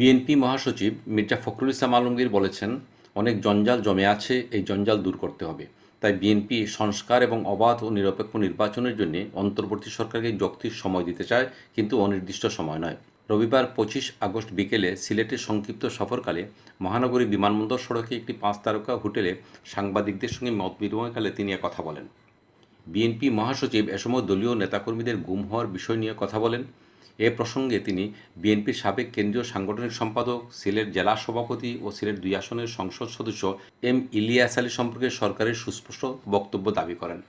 BNP মহাসচিব মির্জা ফখরুল ইসলাম আলমগীর বলেছেন, অনেক জঞ্জাল জমে আছে, এই জঞ্জাল দূর করতে হবে। তাই বিএনপি সংস্কার এবং অবাধ ও নিরপেক্ষ নির্বাচনের জন্য অন্তর্বর্তী সরকারকে যৌক্তিক সময় দিতে চায়, কিন্তু অনির্দিষ্ট সময় নয়। রবিবার পঁচিশ আগস্ট বিকেলে সিলেটের সংক্ষিপ্ত সফরকালে মহানগরী বিমানবন্দর সড়কে একটি পাঁচ তারকা হোটেলে সাংবাদিকদের সঙ্গে মত বিনিময়কালে তিনি কথা বলেন। বিএনপি মহাসচিব এ সময় দলীয় নেতাকর্মীদের গুম হওয়ার বিষয় নিয়ে কথা বলেন। এ প্রসঙ্গে তিনি বিএনপির সাবেক কেন্দ্রীয় সাংগঠনিক সম্পাদক, সিলেট জেলা সভাপতি ও সিলেট দুই আসনের সংসদ সদস্য এম ইলিয়াস আলী সম্পর্কে সরকারের সুস্পষ্ট বক্তব্য দাবি করেন।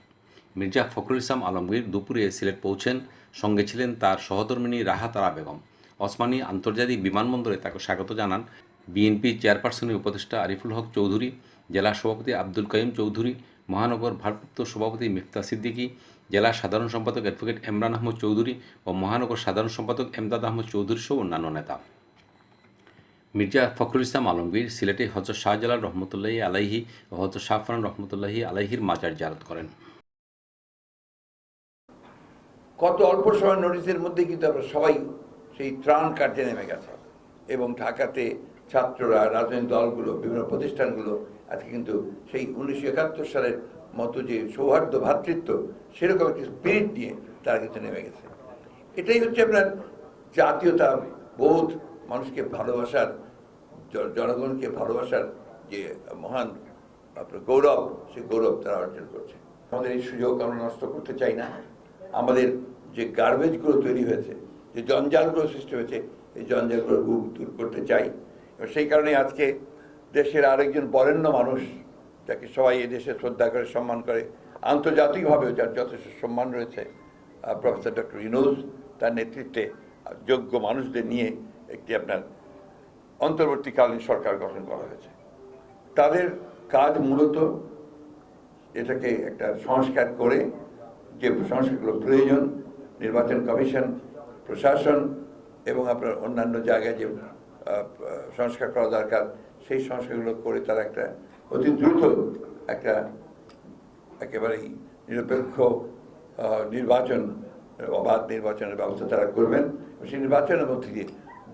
মির্জা ফখরুল ইসলাম আলমগীর দুপুরে সিলেট পৌঁছেন, সঙ্গে ছিলেন তার সহধর্মিনী রাহাত আরা বেগম। ওসমানী আন্তর্জাতিক বিমানবন্দরে তাকে স্বাগত জানান বিএনপি চেয়ারপারসনের উপদেষ্টা আরিফুল হক চৌধুরী, জেলা সভাপতি আব্দুল কাইম চৌধুরী, মহানগর ভারপ্রাপ্ত সভাপতি মিফতা সিদ্দিকী জেলা সাধারণ সম্পাদক অ্যাডভোকেট এমরান আহমদ চৌধুরী ও মহানগর সাধারণ সম্পাদক এমদাদ আহমদ চৌধুরী সহ অন্যান্য নেতা। মির্জা ফখরুল ইসলাম আলমগীর সিলেটে হজরত শাহজালাল রহমতুল্লাহি আলাইহি ও হজরত শাহফরান রহমতুল্লাহি আলাইহির মাজার জারত করেন। কত অল্প সময় নোটিসের মধ্যে কিন্তু আমরা সবাই সেই ত্রাণ কার্যে নেমে গেছে এবং ঢাকাতে ছাত্ররা, রাজনৈতিক দলগুলো, বিভিন্ন প্রতিষ্ঠানগুলো আজকে কিন্তু সেই উনিশশো একাত্তর সালের মতো যে সৌহার্দ্য ভ্রাতৃত্ব সেরকম একটি স্পিরিট নিয়ে তারা কিন্তু নেমে গেছে। এটাই হচ্ছে আপনার জাতীয়তা, বোধ, মানুষকে ভালোবাসার জনগণকে ভালোবাসার যে মহান আপনার গৌরব সে গৌরব তারা অর্জন করছে। আমাদের এই সুযোগ আমরা নষ্ট করতে চাই না। আমাদের যে গার্বেজগুলো তৈরি হয়েছে, যে জঞ্জালগুলো সৃষ্টি হয়েছে, এই জঞ্জালগুলো দূর করতে চাই। এবং সেই কারণে আজকে দেশের আরেকজন বরেণ্য মানুষ যাকে সবাই এদেশে শ্রদ্ধা করে, সম্মান করে আন্তর্জাতিকভাবেও যার যথেষ্ট সম্মান রয়েছে প্রফেসর ডক্টর ইনোজ তার নেতৃত্বে যোগ্য মানুষদের নিয়ে একটি আপনার অন্তর্বর্তীকালীন সরকার গঠন করা হয়েছে। তাদের কাজ মূলত এটাকে একটা সংস্কার করে, যে সংস্কারগুলো প্রয়োজন, নির্বাচন কমিশন, প্রশাসন এবং আপনার অন্যান্য জায়গায় যে সংস্কার করা দরকার, সেই সংস্কারগুলো করে তারা একটা অতি দ্রুত একটা একেবারেই নিরপেক্ষ নির্বাচন, অবাধ নির্বাচনের ব্যবস্থা তারা করবেন। সেই নির্বাচনের মধ্যে দিয়ে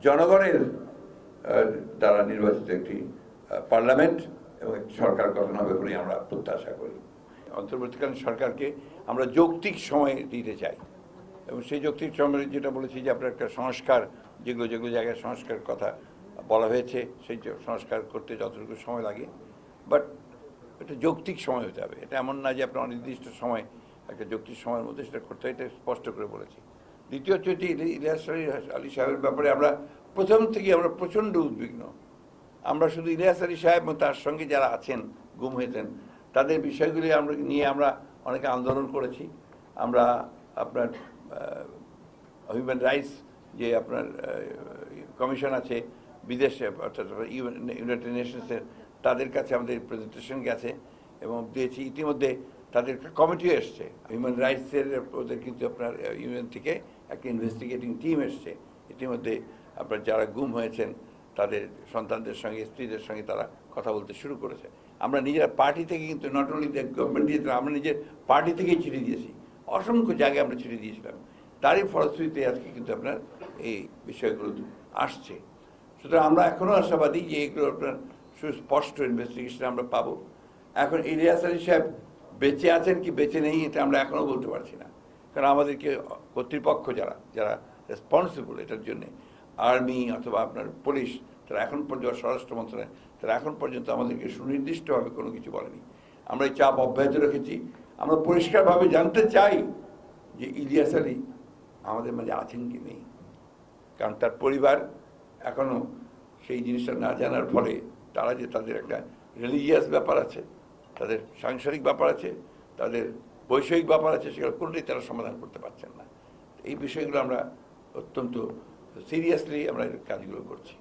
জনগণের দ্বারা নির্বাচিত একটি পার্লামেন্ট এবং একটি সরকার গঠন হবে বলে আমরা প্রত্যাশা করি। অন্তর্বর্তীকালীন সরকারকে আমরা যৌক্তিক সময় দিতে চাই। এবং সেই যৌক্তিক সময় যেটা বলেছি যে আপনার একটা সংস্কার, যেগুলো যেগুলো জায়গায় সংস্কার কথা বলা হয়েছে, সেই সংস্কার করতে যতটুকু সময় লাগে বাট এটা যৌক্তিক সময় হতে হবে। এটা এমন না যে আপনার অনির্দিষ্ট সময়, একটা যৌক্তিক সময়ের মধ্যে সেটা করতে হয়, এটা স্পষ্ট করে বলেছি। দ্বিতীয় হচ্ছে ইলি- ইলিয়াস আলী সাহেবের ব্যাপারে আমরা প্রথম থেকে আমরা প্রচণ্ড উদ্বিগ্ন। আমরা শুধু ইলিয়াস আলী সাহেব এবং তার সঙ্গে যারা আছেন, গুম হয়েছেন, তাদের বিষয়গুলি আমরা, নিয়ে আমরা অনেকে আন্দোলন করেছি। আমরা আপনার হিউম্যান রাইটস যে আপনার কমিশন আছে, বিদেশে, অর্থাৎ ইউনাইটেড নেশনসের তাদের কাছে আমাদের প্রেজেন্টেশন গেছে এবং দিয়েছি। ইতিমধ্যে তাদের কমিটিও এসছে। হিউম্যান রাইটসের ওদের কিন্তু আপনার ইউনিয়ন থেকে একটা ইনভেস্টিগেটিং টিম এসছে। ইতিমধ্যে আপনার যারা গুম হয়েছেন, তাদের সন্তানদের সঙ্গে, স্ত্রীদের সঙ্গে তারা কথা বলতে শুরু করেছে। আমরা নিজেরা পার্টি থেকে কিন্তু নট অনলি গভর্নমেন্ট দিয়েছিলাম, আমরা নিজের পার্টি থেকেই চিঠি দিয়েছি। অসংখ্য জায়গায় আমরা চিঠি দিয়েছিলাম। তারই ফলশ্রুতিতে আজকে কিন্তু আপনার এই বিষয়গুলো আসছে। সুতরাং আমরা এখনও আশাবাদী যে এগুলো আপনার সুস্পষ্ট ইনভেস্টিগেশন আমরা পাবো। এখন ইলিয়াস আলী সাহেব বেঁচে আছেন কি বেঁচে নেই এটা আমরা এখনও বলতে পারছি না। কারণ আমাদেরকে কর্তৃপক্ষ যারা যারা রেসপন্সিবল এটার জন্য, আর্মি অথবা আপনার পুলিশ, তারা এখন পর্যন্ত স্বরাষ্ট্র মন্ত্রণালয়, তারা এখন পর্যন্ত আমাদেরকে সুনির্দিষ্টভাবে কোনো কিছু বলেনি। আমরা এই চাপ অব্যাহত রেখেছি। আমরা পরিষ্কারভাবে জানতে চাই যে ইলিয়াস আলী আমাদের মাঝে আছেন কি নেই। কারণ তার পরিবার এখনও সেই জিনিসটা না জানার ফলে তারা যে তাদের একটা রিলিজিয়াস ব্যাপার আছে, তাদের সাংসারিক ব্যাপার আছে, তাদের বৈষয়িক ব্যাপার আছে, সেগুলো কোনোটাই তারা সমাধান করতে পারছেন না। এই বিষয়গুলো আমরা অত্যন্ত সিরিয়াসলি আমরা কাজগুলো করছি।